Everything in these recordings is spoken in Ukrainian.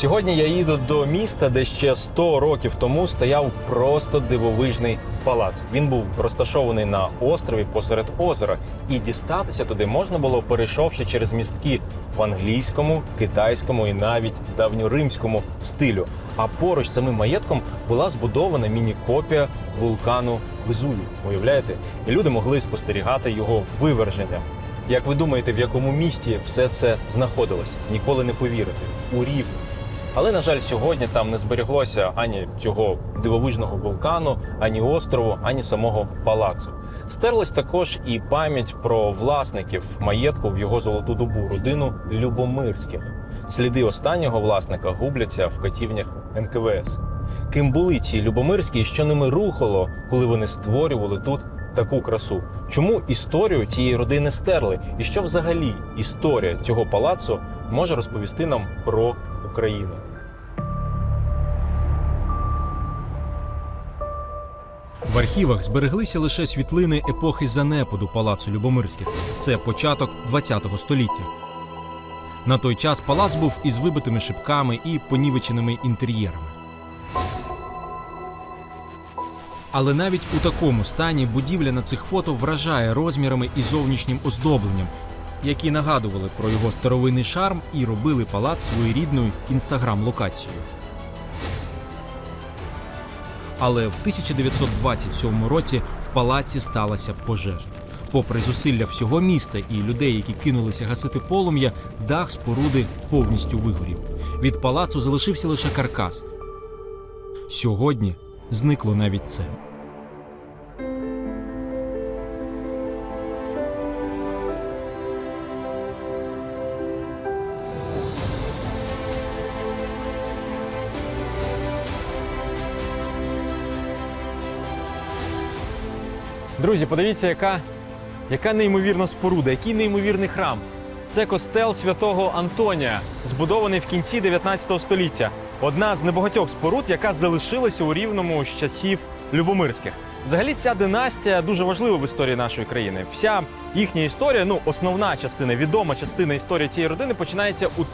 Сьогодні я їду до міста, де ще 100 років тому стояв просто дивовижний палац. Він був розташований на острові посеред озера, і дістатися туди можна було, перейшовши через містки в англійському, китайському і навіть давньоримському стилю. А поруч з самим маєтком була збудована міні-копія вулкану Везувій. Уявляєте? І люди могли спостерігати його виверження. Як ви думаєте, в якому місті все це знаходилось? Ніколи не повірите. У Рівні. Але, на жаль, сьогодні там не збереглося ані цього дивовижного вулкану, ані острову, ані самого палацу. Стерлась також і пам'ять про власників маєтку в його золоту добу, родину Любомирських. Сліди останнього власника губляться в катівнях НКВС. Ким були ці Любомирські і що ними рухало, коли вони створювали тут таку красу? Чому історію цієї родини стерли? І що взагалі історія цього палацу може розповісти нам про Україну? В архівах збереглися лише світлини епохи занепаду палацу Любомирських. Це початок ХХ століття. На той час палац був із вибитими шибками і понівеченими інтер'єрами. Але навіть у такому стані будівля на цих фото вражає розмірами і зовнішнім оздобленням, які нагадували про його старовинний шарм і робили палац своєрідною інстаграм-локацією. Але в 1927 році в палаці сталася пожежа. Попри зусилля всього міста і людей, які кинулися гасити полум'я, дах споруди повністю вигорів. Від палацу залишився лише каркас. Сьогодні зникло навіть це. Друзі, подивіться, яка, яка неймовірна споруда, який неймовірний храм. Це костел святого Антонія, збудований в кінці 19 століття. Одна з небагатьох споруд, яка залишилася у рівному з часів Любомирських. Взагалі, ця династія дуже важлива в історії нашої країни. Вся їхня історія, ну основна частина, відома частина історії цієї родини починається у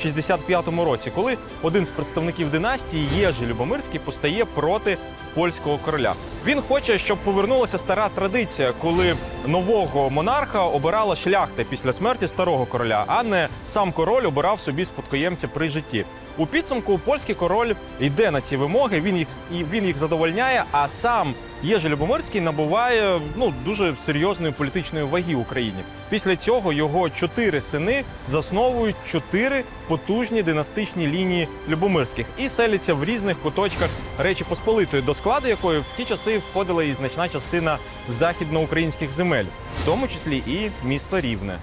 1665 році, коли один з представників династії Єжи Любомирський постає проти польського короля. Він хоче, щоб повернулася стара традиція, коли нового монарха обирала шляхта після смерті старого короля, а не сам король обирав собі спадкоємця при житті. У підсумку польський король йде на ці вимоги. Він їх і він їх задовольняє. А сам Єжи Любомирський набуває ну дуже серйозної політичної ваги в Україні. Після цього його чотири сини засновують чотири потужні династичні лінії Любомирських і селяться в різних куточках Речі Посполитої, до складу якої в ті часи входила і значна частина західноукраїнських земель, в тому числі і місто Рівне.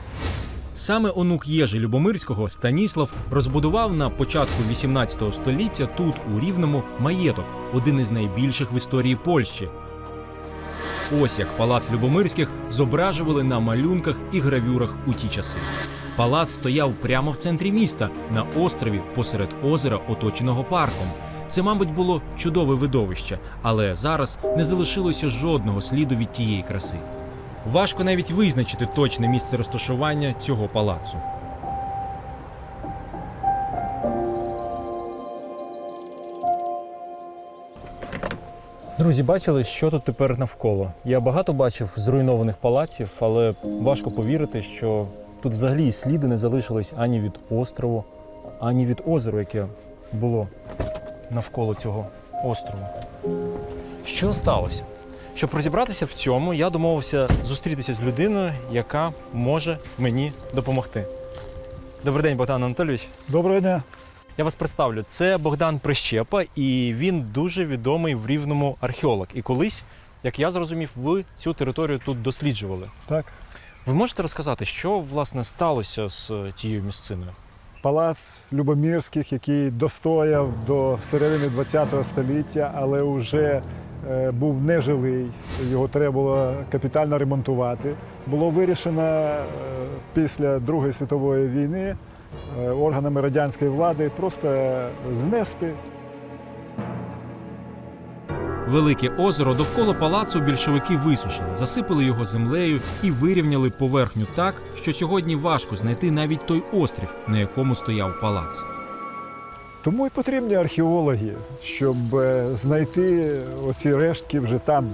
Саме онук Єжи Любомирського Станіслав розбудував на початку 18 століття тут, у Рівному, маєток, один із найбільших в історії Польщі. Ось як палац Любомирських зображували на малюнках і гравюрах у ті часи. Палац стояв прямо в центрі міста, на острові посеред озера, оточеного парком. Це, мабуть, було чудове видовище, але зараз не залишилося жодного сліду від тієї краси. Важко навіть визначити точне місце розташування цього палацу. Друзі, бачили, що тут тепер навколо. Я багато бачив зруйнованих палаців, але важко повірити, що тут взагалі і сліду не залишилось ані від острову, ані від озера, яке було навколо цього острову. Що сталося? Щоб розібратися в цьому, я домовився зустрітися з людиною, яка може мені допомогти. Добрий день, Богдан Анатолійович. Доброго дня. Я вас представлю. Це Богдан Прищепа, і він дуже відомий в рівному археолог. І колись, як я зрозумів, ви цю територію тут досліджували. Так, Ви можете розказати, що власне сталося з тією місциною? палац Любомірських, який достояв до середини ХХ століття, але вже е, був нежилий, його треба було капітально ремонтувати. Було вирішено е, після Другої світової війни е, органами радянської влади просто знести Велике озеро довкола палацу більшовики висушили, засипали його землею і вирівняли поверхню так, що сьогодні важко знайти навіть той острів, на якому стояв палац. Тому і потрібні археологи, щоб е, знайти оці рештки вже там.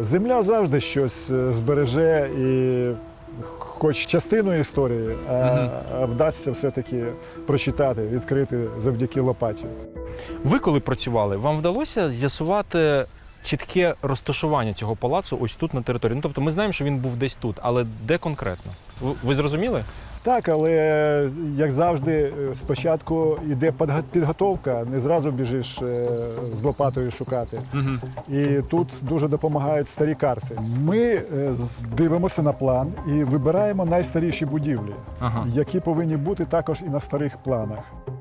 Е, Земля завжди щось е, збереже і хоч частину історії, а, вдасться все-таки прочитати, відкрити завдяки лопаті. Ви коли працювали, вам вдалося з'ясувати чітке розташування цього палацу ось тут на території? Ну тобто ми знаємо, що він був десь тут, але де конкретно? Ви, ви зрозуміли? Так, але як завжди, е, спочатку йде підготовка, не зразу біжиш е, з лопатою шукати. Угу. І тут дуже допомагають старі карти. Ми е, дивимося на план і вибираємо найстаріші будівлі, Ага. які повинні бути також і на старих планах.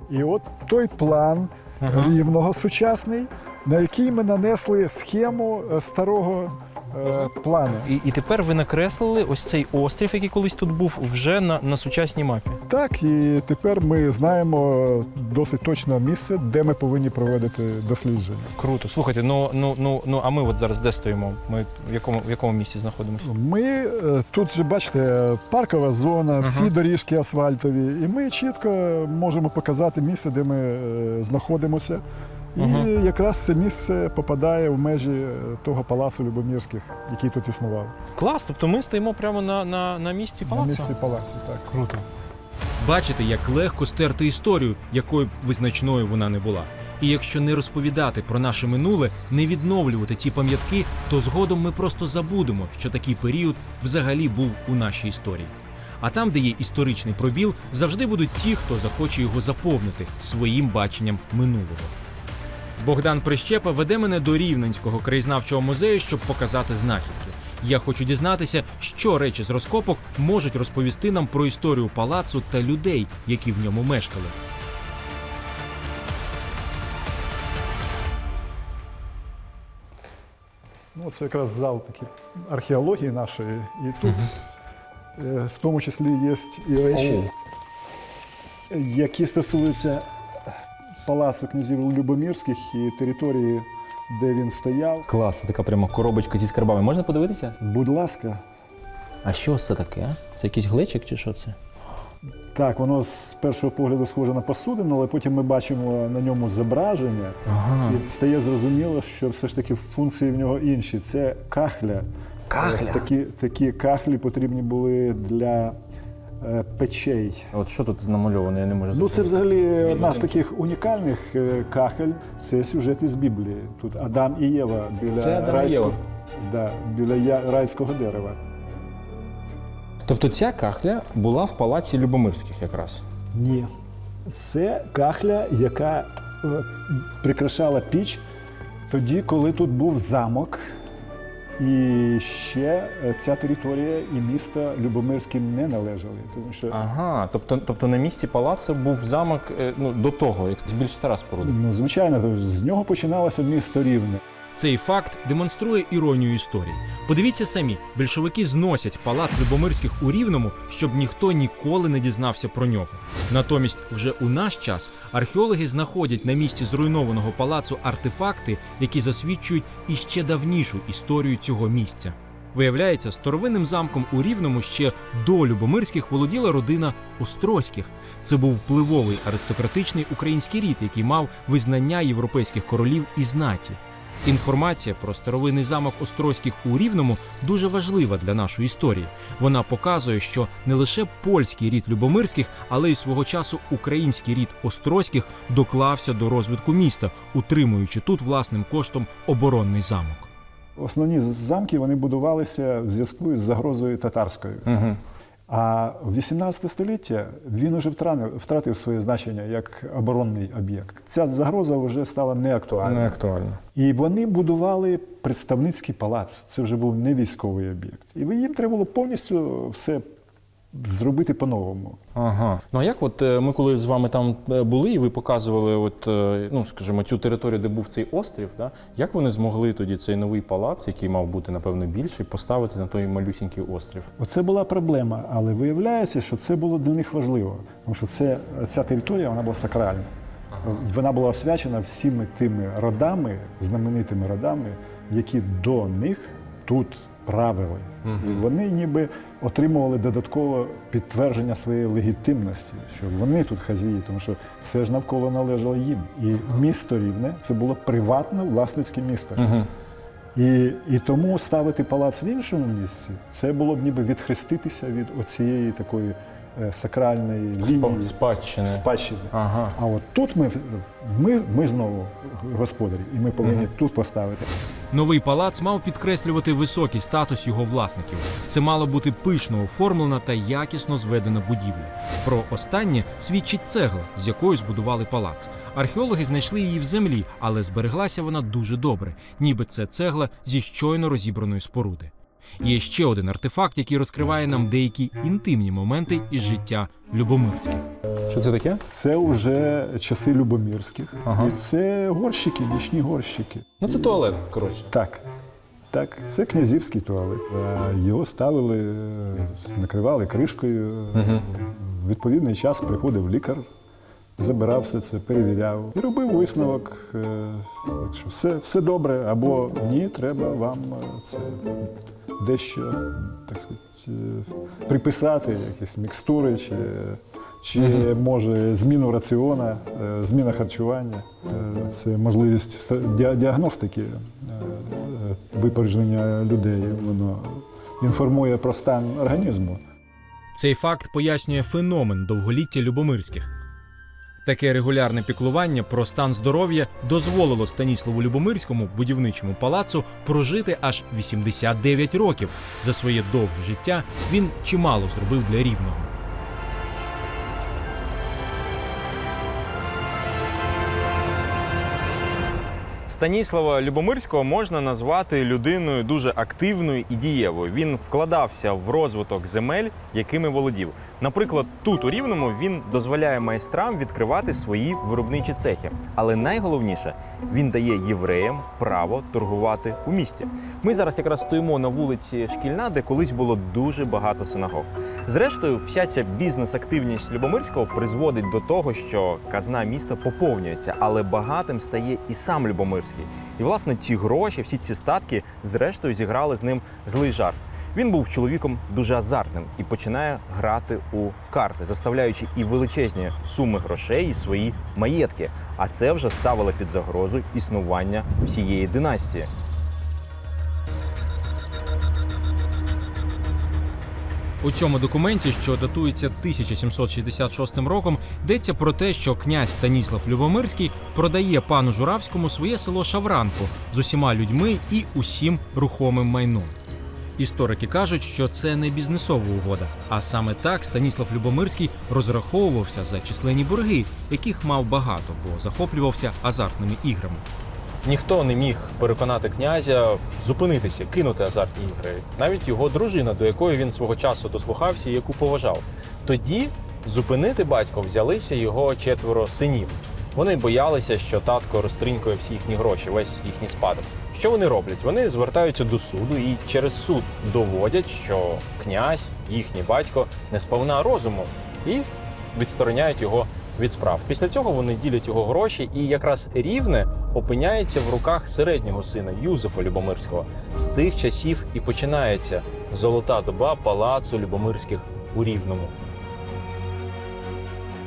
І от той план Ага. рівного сучасний, на який ми нанесли схему е, старого е, плану. І, і тепер ви накреслили ось цей острів, який колись тут був, вже на, на сучасній мапі. Так, і тепер ми знаємо досить точно місце, де ми повинні проводити дослідження. Круто. Слухайте, ну ну ну ну а ми от зараз де стоїмо? Ми в якому в якому місці знаходимося? Ми е, тут же бачите, паркова зона, всі доріжки асфальтові, і ми чітко можемо показати місце, де ми е, знаходимося. І Ага. якраз це місце попадає в межі е, того палацу Любомірських, який тут існував. Клас, тобто ми стоїмо прямо на, на, на місці На місці палацу, так. Круто. Бачите, як легко стерти історію, якою б визначною вона не була. І якщо не розповідати про наше минуле, не відновлювати ці пам'ятки, то згодом ми просто забудемо, що такий період взагалі був у нашій історії. А там, де є історичний пробіл, завжди будуть ті, хто захоче його заповнити своїм баченням минулого. Богдан Прищепа веде мене до Рівненського краєзнавчого музею, щоб показати знахідки. Я хочу дізнатися, що речі з розкопок можуть розповісти нам про історію палацу та людей, які в ньому мешкали. Ну, це якраз зал такий археології нашої. І тут е, в тому числі є і речі, які стосуються палацу князів Любомірських і території, де він стояв. Клас, така прямо коробочка зі скарбами. Можна подивитися? Будь ласка, А що це таке? Це якийсь глечик чи що це? так, воно з першого погляду схоже на посудину, але потім ми бачимо на ньому зображення, Ага. і стає зрозуміло, що все ж таки функції в нього інші. Це кахля. Кахля? Такі, такі кахлі потрібні були для печей. От що тут намальовано, я не можу Ну, це взагалі одна з таких унікальних е, кахель. Це сюжет із Біблії. Тут Адам і Єва біля Це Адам райського, Єва? Да, біля райського дерева. Тобто ця кахля була в палаці Любомирських якраз. Ні. Це кахля, яка е, прикрашала піч тоді, коли тут був замок. І ще е, ця територія і місто Любомирським не належали, тому що Ага, тобто, тобто на місці палацу був замок е, ну, до того, як більш стара споруда. ну, звичайно, з нього починалося місто Рівне. Цей факт демонструє іронію історії. Подивіться самі, більшовики зносять палац Любомирських у Рівному, щоб ніхто ніколи не дізнався про нього. Натомість, вже у наш час археологи знаходять на місці зруйнованого палацу артефакти, які засвідчують іще давнішу історію цього місця. Виявляється, старовинним замком у Рівному ще до Любомирських володіла родина Острозьких. Це був впливовий аристократичний український рід, який мав визнання європейських королів і знаті. Інформація про старовинний замок Острозьких у Рівному дуже важлива для нашої історії. Вона показує, що не лише польський рід Любомирських, але й свого часу український рід Острозьких доклався до розвитку міста, утримуючи тут власним коштом оборонний замок. Основні замки вони будувалися в зв'язку із загрозою татарською. Угу. А в 18 століття він уже втратив, своє значення як оборонний об'єкт. Ця загроза вже стала неактуальною. актуальна. І вони будували представницький палац. Це вже був не військовий об'єкт. І їм треба було повністю все зробити по-новому. Ага. Ну а як от е, ми коли з вами там е, були, і ви показували, от, е, ну скажімо, цю територію, де був цей острів, да? як вони змогли тоді цей новий палац, який мав бути, напевно, більший, поставити на той малюсінький острів? Оце була проблема, але виявляється, що це було для них важливо, тому що це, ця територія вона була сакральна. Вона була освячена всіми тими родами, знаменитими родами, які до них тут правили. І вони ніби отримували додаткове підтвердження своєї легітимності, що вони тут хазії, тому що все ж навколо належало їм. І місто Рівне це було приватне власницьке місто. І, і тому ставити палац в іншому місці це було б ніби відхреститися від оцієї такої сакральної лінії Спадщини. спадщини. Ага. А от тут ми, ми, ми знову господарі, і ми повинні тут поставити. Новий палац мав підкреслювати високий статус його власників. Це мало бути пишно оформлена та якісно зведена будівля. Про останнє свідчить цегла, з якою збудували палац. Археологи знайшли її в землі, але збереглася вона дуже добре, ніби це цегла зі щойно розібраної споруди. Є ще один артефакт, який розкриває нам деякі інтимні моменти із життя Любомирських. Що це таке? Це вже часи Любомірських. Ага. І це горщики, нічні горщики. Ну це туалет, коротше. Так. Так, це князівський туалет. Е, Його ставили, е, накривали кришкою. В відповідний час приходив лікар, забирав все це, перевіряв і робив висновок, е, так що все, все добре, або ні, треба вам е, це дещо так сказати, е, приписати, якісь мікстури, чи, чи може зміну раціона, зміна харчування. Це можливість діагностики випередження людей. Воно інформує про стан організму. Цей факт пояснює феномен довголіття Любомирських. Таке регулярне піклування про стан здоров'я дозволило Станіславу Любомирському будівничому палацу прожити аж 89 років. За своє довге життя він чимало зробив для рівного. Станіслава Любомирського можна назвати людиною дуже активною і дієвою. Він вкладався в розвиток земель, якими володів. Наприклад, тут у Рівному він дозволяє майстрам відкривати свої виробничі цехи. Але найголовніше, він дає євреям право торгувати у місті. Ми зараз якраз стоїмо на вулиці Шкільна, де колись було дуже багато синагог. Зрештою, вся ця бізнес-активність Любомирського призводить до того, що казна міста поповнюється, але багатим стає і сам Любомирський. І власне ці гроші, всі ці статки, зрештою зіграли з ним злий жарт. Він був чоловіком дуже азартним і починає грати у карти, заставляючи і величезні суми грошей, і свої маєтки. А це вже ставило під загрозу існування всієї династії. У цьому документі, що датується 1766 роком, йдеться про те, що князь Станіслав Любомирський продає пану Журавському своє село Шавранку з усіма людьми і усім рухомим майном. Історики кажуть, що це не бізнесова угода, а саме так Станіслав Любомирський розраховувався за численні борги, яких мав багато, бо захоплювався азартними іграми. Ніхто не міг переконати князя зупинитися, кинути азартні ігри. Навіть його дружина, до якої він свого часу дослухався і яку поважав. Тоді зупинити батько взялися його четверо синів. Вони боялися, що татко розтринькує всі їхні гроші, весь їхній спадок. Що вони роблять? Вони звертаються до суду і через суд доводять, що князь, їхній батько, не сповна розуму і відстороняють його від справ. Після цього вони ділять його гроші, і якраз рівне опиняється в руках середнього сина Юзефа Любомирського. З тих часів і починається золота доба палацу Любомирських у Рівному.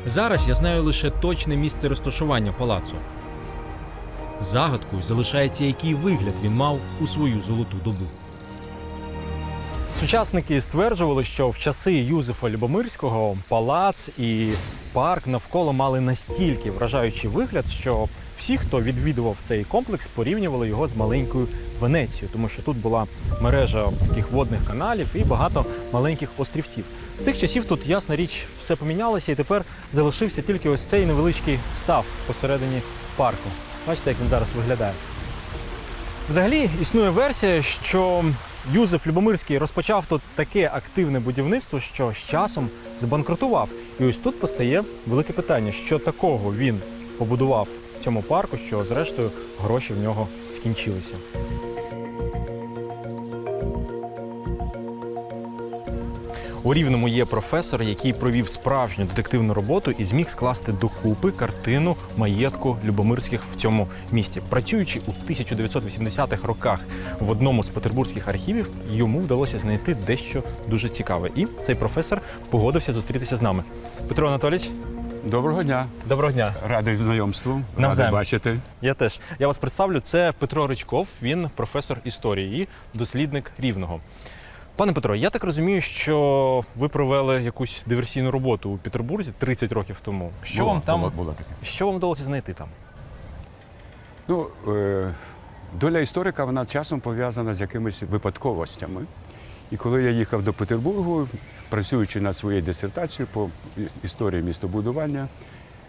Зараз я знаю лише точне місце розташування палацу. Загадкою залишається, який вигляд він мав у свою золоту добу. Сучасники стверджували, що в часи Юзефа Любомирського палац і парк навколо мали настільки вражаючий вигляд, що всі, хто відвідував цей комплекс, порівнювали його з маленькою Венецією, тому що тут була мережа таких водних каналів і багато маленьких острівців. З тих часів тут, ясна річ, все помінялося, і тепер залишився тільки ось цей невеличкий став посередині парку. Бачите, як він зараз виглядає. Взагалі існує версія, що Юзеф Любомирський розпочав тут таке активне будівництво, що з часом збанкрутував. І ось тут постає велике питання, що такого він побудував в цьому парку, що зрештою гроші в нього скінчилися. У рівному є професор, який провів справжню детективну роботу і зміг скласти докупи картину маєтку Любомирських в цьому місті. Працюючи у 1980-х роках в одному з петербурзьких архівів, йому вдалося знайти дещо дуже цікаве. І цей професор погодився зустрітися з нами. Петро Анатолійович, Доброго дня, доброго дня. радий знайомству, радий бачити. Я теж. Я вас представлю. Це Петро Ричков, він професор історії і дослідник рівного. Пане Петро, я так розумію, що ви провели якусь диверсійну роботу у Петербурзі 30 років тому. Що Було, вам там було, було таке. що вам вдалося знайти там? Ну, е, доля історика вона часом пов'язана з якимись випадковостями. І коли я їхав до Петербургу, працюючи над своєю дисертацією по історії містобудування,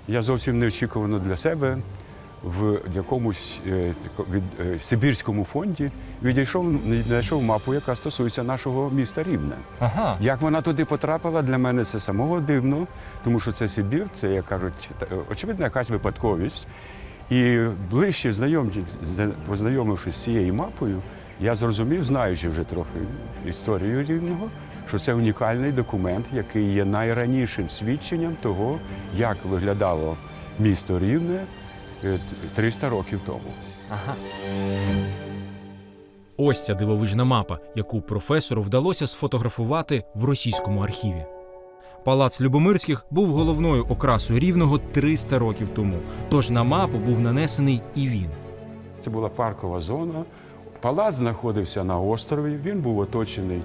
я зовсім неочікувано для себе в якомусь е, від, е, Сибірському фонді відійшов, знайшов мапу, яка стосується нашого міста Рівне. Ага. Як вона туди потрапила, для мене це самого дивно, тому що це Сибір, це, як кажуть, та- очевидно, якась випадковість. І ближче знайомці- познайомившись з цією мапою, я зрозумів, знаючи вже трохи історію рівного, що це унікальний документ, який є найранішим свідченням того, як виглядало місто Рівне е, 300 років тому. Ага. Ось ця дивовижна мапа, яку професору вдалося сфотографувати в російському архіві. Палац Любомирських був головною окрасою рівного 300 років тому. Тож на мапу був нанесений і він. Це була паркова зона. Палац знаходився на острові. Він був оточений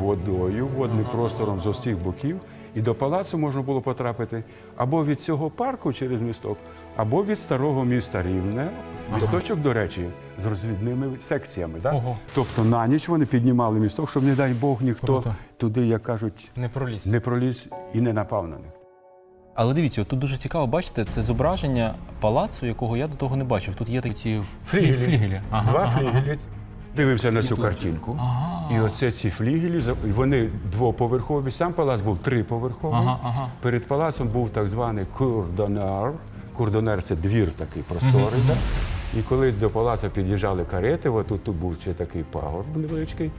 водою, водним простором з усіх боків. І до палацу можна було потрапити або від цього парку через місток, або від старого міста Рівне. Місточок, до речі, з розвідними секціями. Да? Ого. Тобто на ніч вони піднімали місток, щоб, не дай Бог, ніхто Круто. туди, як кажуть, Не проліз. не проліз і не напав на них. Але дивіться, тут дуже цікаво, бачите, це зображення палацу, якого я до того не бачив. Тут є такі Флігелі. флігелі. Ага, Два ага, флігелі. Дивився на цю картинку. І оце ці флігелі, вони двоповерхові. Сам палац був триповерховий. Ага, ага. Перед палацом був так званий курдонер. Курдонер це двір такий просторий. да? І коли до палацу під'їжджали карети, отут тут був ще такий пагорб невеличкий.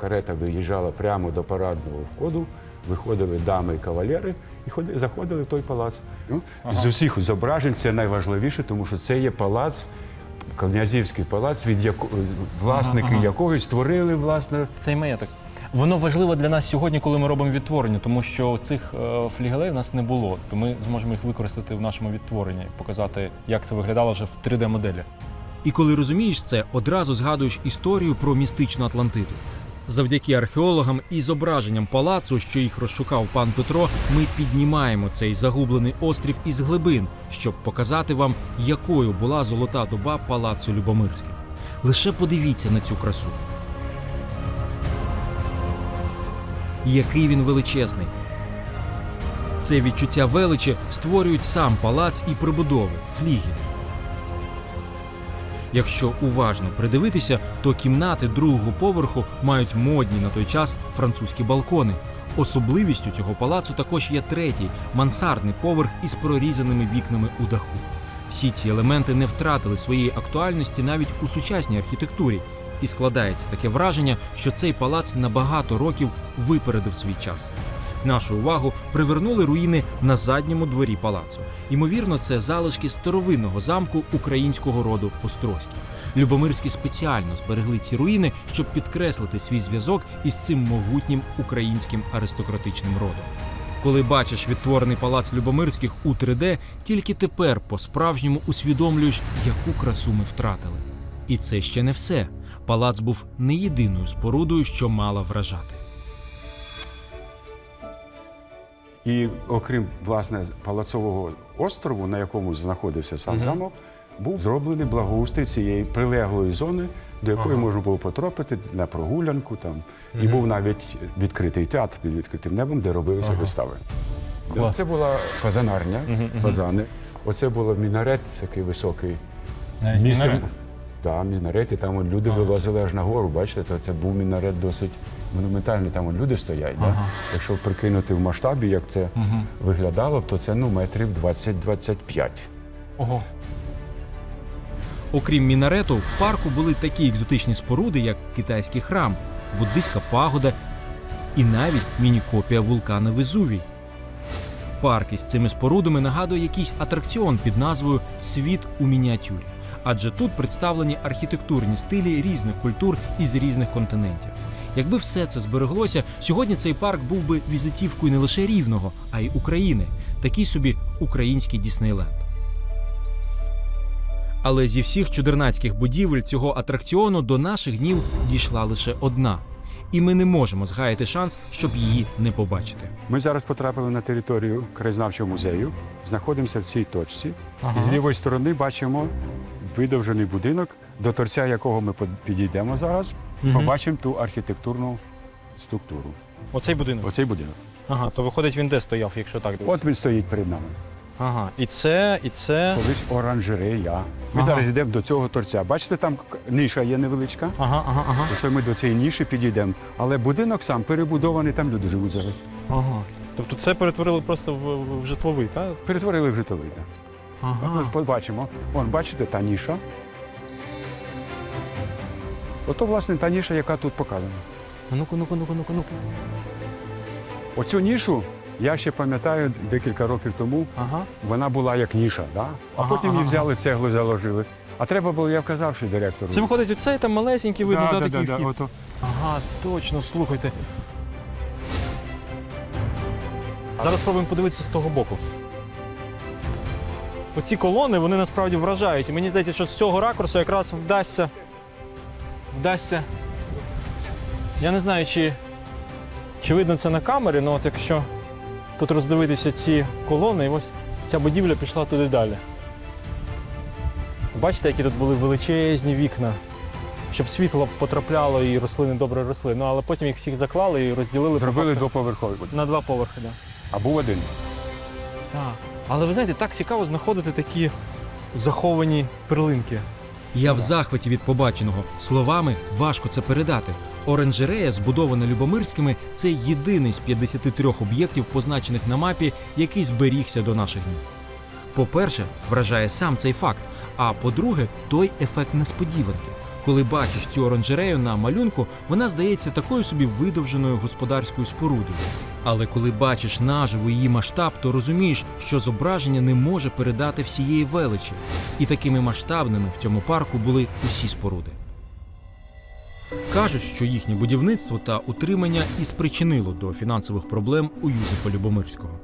Карета виїжджала прямо до парадного входу, виходили дами і кавалери і ходи- заходили в той палац. Ну, З усіх зображень це найважливіше, тому що це є палац, князівський палац, від яко... власники ага. якого створили власне Цей маєток. Воно важливо для нас сьогодні, коли ми робимо відтворення, тому що цих е, флігелей в нас не було. То ми зможемо їх використати в нашому відтворенні і показати, як це виглядало вже в 3D-моделі. І коли розумієш це, одразу згадуєш історію про містичну Атлантиду. Завдяки археологам і зображенням палацу, що їх розшукав пан Петро, ми піднімаємо цей загублений острів із глибин, щоб показати вам, якою була золота доба палацу Любомирських. Лише подивіться на цю красу. Який він величезний. Це відчуття величі створюють сам палац і прибудови, флігель. Якщо уважно придивитися, то кімнати другого поверху мають модні на той час французькі балкони. Особливістю цього палацу також є третій мансардний поверх із прорізаними вікнами у даху. Всі ці елементи не втратили своєї актуальності навіть у сучасній архітектурі, і складається таке враження, що цей палац на багато років випередив свій час. Нашу увагу привернули руїни на задньому дворі палацу. Ймовірно, це залишки старовинного замку українського роду Острозький. Любомирські спеціально зберегли ці руїни, щоб підкреслити свій зв'язок із цим могутнім українським аристократичним родом. Коли бачиш відтворений палац Любомирських у 3D, тільки тепер по-справжньому усвідомлюєш, яку красу ми втратили. І це ще не все. Палац був не єдиною спорудою, що мала вражати. І окрім власне палацового острову, на якому знаходився сам замок, був зроблений благоустрій цієї прилеглої зони, до якої можна було потрапити на прогулянку. Там і був навіть відкритий театр під відкритим небом, де робилися вистави. Клас. Це була фазанарня, фазани. Оце було мінарет, такий високий. Місце- Так, мінарет, і там от люди вилазили аж на гору, бачите, то це був мінарет досить монументальний, там люди стоять. Да? Якщо прикинути в масштабі, як це виглядало, то це ну, метрів 20-25. Ого. Окрім мінарету, в парку були такі екзотичні споруди, як китайський храм, буддистська пагода і навіть міні-копія вулкана Везувій. Парк із цими спорудами нагадує якийсь атракціон під назвою Світ у мініатюрі. Адже тут представлені архітектурні стилі різних культур із різних континентів. Якби все це збереглося, сьогодні цей парк був би візитівкою не лише рівного, а й України, такий собі український Діснейленд. Але зі всіх чудернацьких будівель цього атракціону до наших днів дійшла лише одна. І ми не можемо згаяти шанс, щоб її не побачити. Ми зараз потрапили на територію краєзнавчого музею, знаходимося в цій точці. І з лівої сторони бачимо видовжений будинок, до торця якого ми підійдемо зараз, побачимо ту архітектурну структуру. Оцей будинок. Оцей будинок. Ага, то виходить, він де стояв, якщо так дивитися. От він стоїть перед нами. Ага, і це, і це. Колись оранжерея. Ми Ага. зараз йдемо до цього торця. Бачите, там к- ниша є невеличка. Ага, ага, ага. Оце ми до цієї ніші підійдемо. Але будинок сам перебудований, там люди живуть зараз. ага. Тобто це перетворили просто в, в- в житловий, так? Перетворили в житловий. да. От ми побачимо. Вон, бачите, та ніша. Ото, власне, та ніша, яка тут показана. Ну-ка, ну-ка, ну-ка, ну-ка, ну-ка. Оцю нішу я ще пам'ятаю декілька років тому. Ага. Вона була як ніша, да? а Ага, потім її ага, взяли, цеглу заложили. А треба було, я вказав, що директору. Це виходить оцей там малесенький видно, да, да, да, такий да, вхід. ото. Ага, точно, слухайте. Зараз спробуємо подивитися з того боку. Оці колони, вони насправді вражають. І мені здається, що з цього ракурсу якраз вдасться. Вдасться. Я не знаю, чи, чи видно це на камері, але от якщо тут роздивитися ці колони, і ось ця будівля пішла туди далі. Бачите, які тут були величезні вікна щоб світло потрапляло і рослини добре росли. Ну але потім їх всіх заклали і розділили Зробили по факту будинок. на два поверхи. Да. А був один. Так. Але ви знаєте, так цікаво знаходити такі заховані перлинки. Я в захваті від побаченого. Словами важко це передати. Оранжерея, збудована Любомирськими, це єдиний з 53 об'єктів, позначених на мапі, який зберігся до наших днів. По-перше, вражає сам цей факт. А по-друге, той ефект несподіванки. Коли бачиш цю оранжерею на малюнку, вона здається такою собі видовженою господарською спорудою. Але коли бачиш наживо її масштаб, то розумієш, що зображення не може передати всієї величі. І такими масштабними в цьому парку були усі споруди. Кажуть, що їхнє будівництво та утримання і спричинило до фінансових проблем у Юзефа Любомирського.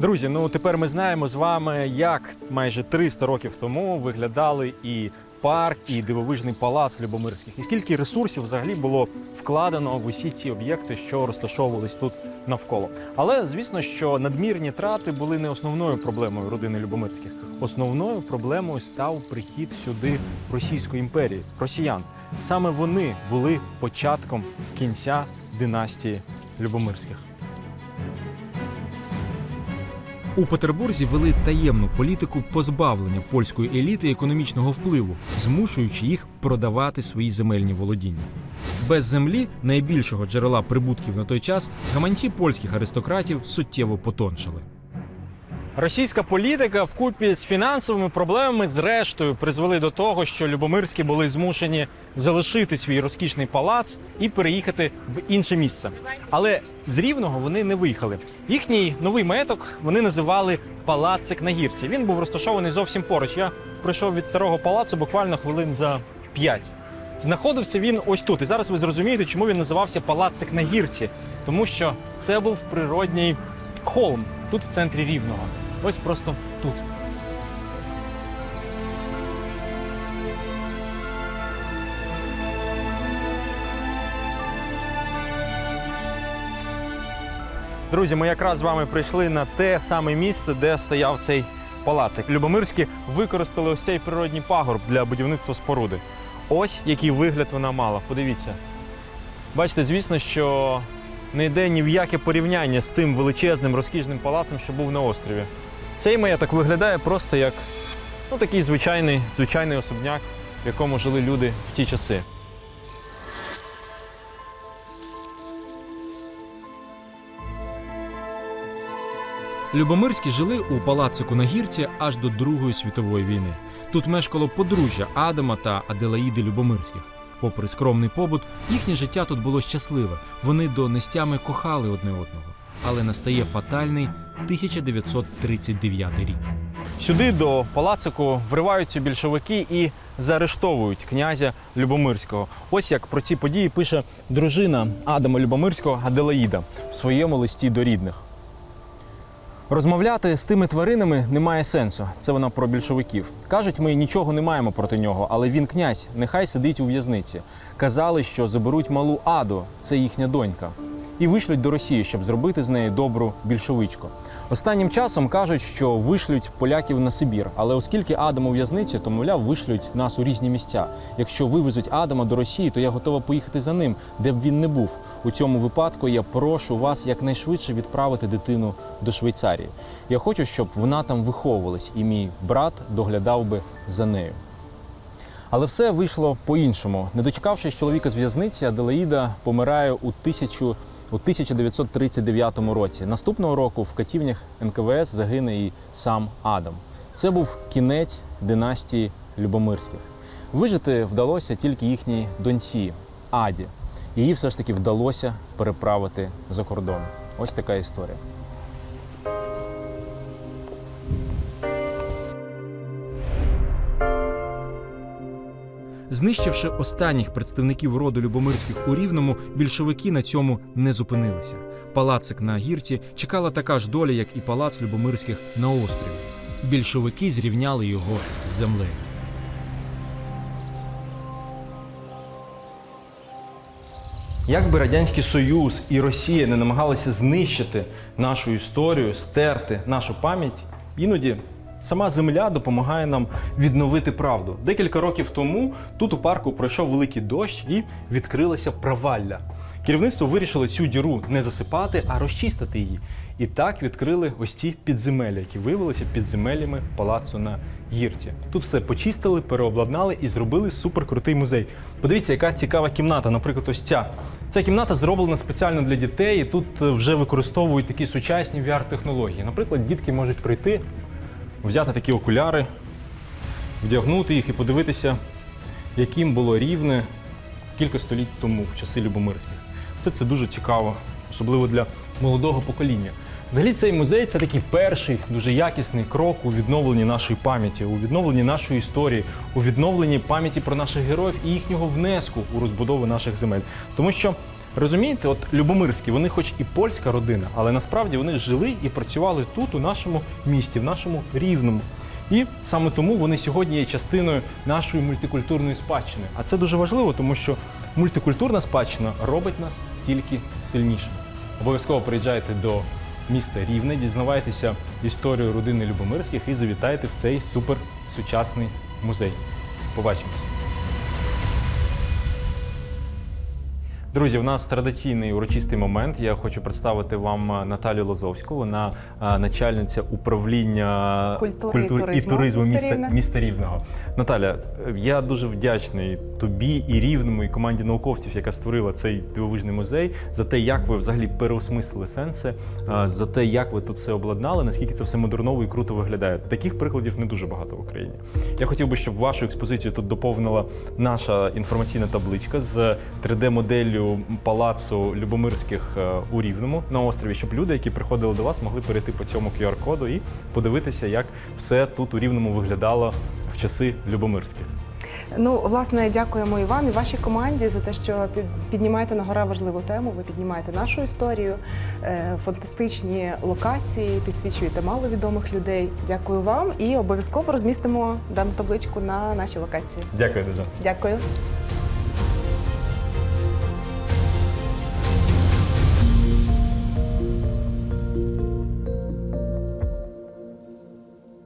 Друзі, ну тепер ми знаємо з вами, як майже 300 років тому виглядали і парк, і дивовижний палац Любомирських, і скільки ресурсів взагалі було вкладено в усі ці об'єкти, що розташовувались тут навколо. Але звісно, що надмірні трати були не основною проблемою родини Любомирських. Основною проблемою став прихід сюди Російської імперії, росіян. Саме вони були початком кінця династії Любомирських. У Петербурзі вели таємну політику позбавлення польської еліти економічного впливу, змушуючи їх продавати свої земельні володіння. Без землі, найбільшого джерела прибутків на той час, гаманці польських аристократів суттєво потоншили. Російська політика вкупі з фінансовими проблемами зрештою призвели до того, що Любомирські були змушені залишити свій розкішний палац і переїхати в інше місце. Але з рівного вони не виїхали. Їхній новий маєток вони називали Палацик на гірці. Він був розташований зовсім поруч. Я пройшов від старого палацу буквально хвилин за п'ять. Знаходився він ось тут. І зараз ви зрозумієте, чому він називався Палацик на гірці. Тому що це був природній холм тут в центрі рівного. Ось просто тут. Друзі, ми якраз з вами прийшли на те саме місце, де стояв цей палацик. Любомирські використали ось цей природній пагорб для будівництва споруди. Ось який вигляд вона мала. Подивіться. Бачите, звісно, що не йде ні в яке порівняння з тим величезним розкішним палацем, що був на острові. Цей маєток виглядає просто як ну, такий звичайний, звичайний особняк, в якому жили люди в ті часи. Любомирські жили у палацику на гірці аж до Другої світової війни. Тут мешкало подружжя Адама та Аделаїди Любомирських. Попри скромний побут, їхнє життя тут було щасливе. Вони до нестями кохали одне одного. Але настає фатальний 1939 рік. Сюди до палацику вриваються більшовики і заарештовують князя Любомирського. Ось як про ці події пише дружина Адама Любомирського Аделаїда в своєму листі до рідних. Розмовляти з тими тваринами немає сенсу. Це вона про більшовиків. Кажуть, ми нічого не маємо проти нього, але він князь, нехай сидить у в'язниці. Казали, що заберуть малу Аду, це їхня донька, і вишлють до Росії, щоб зробити з неї добру більшовичку. Останнім часом кажуть, що вишлють поляків на Сибір, але оскільки Адам у в'язниці, то мовляв, вишлють нас у різні місця. Якщо вивезуть Адама до Росії, то я готова поїхати за ним, де б він не був. У цьому випадку я прошу вас якнайшвидше відправити дитину до Швейцарії. Я хочу, щоб вона там виховувалась, і мій брат доглядав би за нею. Але все вийшло по-іншому. Не дочекавшись чоловіка з в'язниці, Аделаїда помирає у тисячу. У 1939 році. Наступного року в катівнях НКВС загине і сам Адам. Це був кінець династії Любомирських. Вижити вдалося тільки їхній доньці Аді. Її все ж таки вдалося переправити за кордон. Ось така історія. Знищивши останніх представників роду Любомирських у Рівному, більшовики на цьому не зупинилися. Палацик на гірці чекала така ж доля, як і палац Любомирських на острові. Більшовики зрівняли його з землею. Як би Радянський Союз і Росія не намагалися знищити нашу історію, стерти нашу пам'ять, іноді сама земля допомагає нам відновити правду. Декілька років тому тут у парку пройшов великий дощ і відкрилася провалля. Керівництво вирішило цю діру не засипати, а розчистити її. І так відкрили ось ці підземелля, які виявилися підземеллями палацу на гірці. Тут все почистили, переобладнали і зробили суперкрутий музей. Подивіться, яка цікава кімната. Наприклад, ось ця. Ця кімната зроблена спеціально для дітей, і тут е, вже використовують такі сучасні VR-технології. Наприклад, дітки можуть прийти, взяти такі окуляри, вдягнути їх і подивитися, яким було рівне кілька століть тому, в часи Любомирських. Це, це дуже цікаво, особливо для молодого покоління. Взагалі, цей музей це такий перший дуже якісний крок у відновленні нашої пам'яті, у відновленні нашої історії, у відновленні пам'яті про наших героїв і їхнього внеску у розбудову наших земель. Тому що розумієте, от Любомирські, вони, хоч і польська родина, але насправді вони жили і працювали тут, у нашому місті, в нашому рівному. І саме тому вони сьогодні є частиною нашої мультикультурної спадщини. А це дуже важливо, тому що мультикультурна спадщина робить нас тільки сильнішими. Обов'язково приїжджайте до міста Рівне, дізнавайтеся історію родини Любомирських і завітайте в цей суперсучасний музей. Побачимось! Друзі, в нас традиційний урочистий момент. Я хочу представити вам е, Наталію Лозовську. Вона е, начальниця управління Культури і культур- туризму туризму міста міста, Рівне. міста Рівного. Наталя, е, я дуже вдячний тобі і рівному, і команді науковців, яка створила цей дивовижний музей, за те, як ви взагалі переосмислили сенси, е, за те, як ви тут все обладнали, наскільки це все модерново і круто виглядає. Таких прикладів не дуже багато в Україні. Я хотів би, щоб вашу експозицію тут доповнила наша інформаційна табличка з 3D-моделлю палацу Любомирських е, у Рівному на острові, щоб люди, які приходили до вас, могли перейти по цьому QR-коду і подивитися, як все тут у Рівному виглядало в часи Любомирських. Ну, власне, дякуємо і вам, і вашій команді за те, що піднімаєте на гора важливу тему. Ви піднімаєте нашу історію, е, фантастичні локації, підсвічуєте маловідомих людей. Дякую вам і обов'язково розмістимо дану табличку на нашій локації. Дякую дуже. Дякую.